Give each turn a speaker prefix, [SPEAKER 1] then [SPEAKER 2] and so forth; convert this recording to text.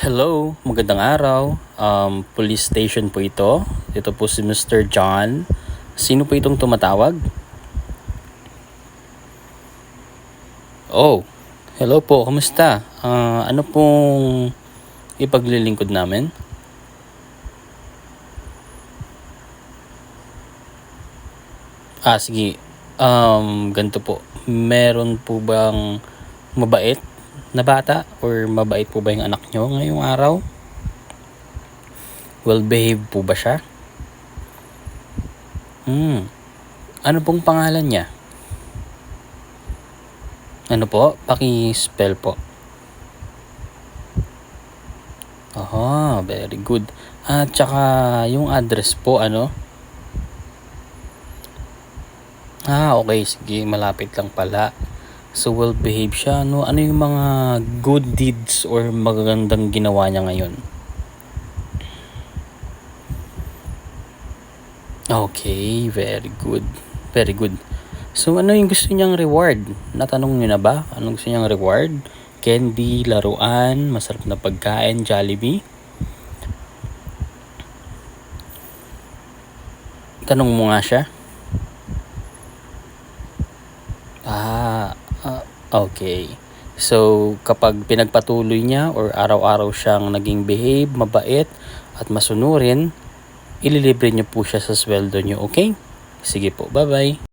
[SPEAKER 1] Hello, magandang araw. Um, police station po ito. Ito po si Mr. John. Sino po itong tumatawag? Oh, hello po. Kamusta? Ah, ano pong ipaglilingkod namin? Ah, sige. Um, ganito po. Meron po bang mabait na bata or mabait po ba yung anak nyo ngayong araw? Well behaved po ba siya? Hmm. Ano pong pangalan niya? Ano po? Paki-spell po. Aha, very good. At saka yung address po, ano? Ah, okay. Sige, malapit lang pala. So, well behaved siya. No? Ano yung mga good deeds or magagandang ginawa niya ngayon? Okay, very good. Very good. So, ano yung gusto niyang reward? Natanong niyo na ba? Anong gusto niyang reward? Candy, laruan, masarap na pagkain, Jollibee? Tanong mo nga siya. Ah, okay. So, kapag pinagpatuloy niya or araw-araw siyang naging behave, mabait, at masunurin, ililibre niyo po siya sa sweldo niyo, okay? Sige po, bye-bye.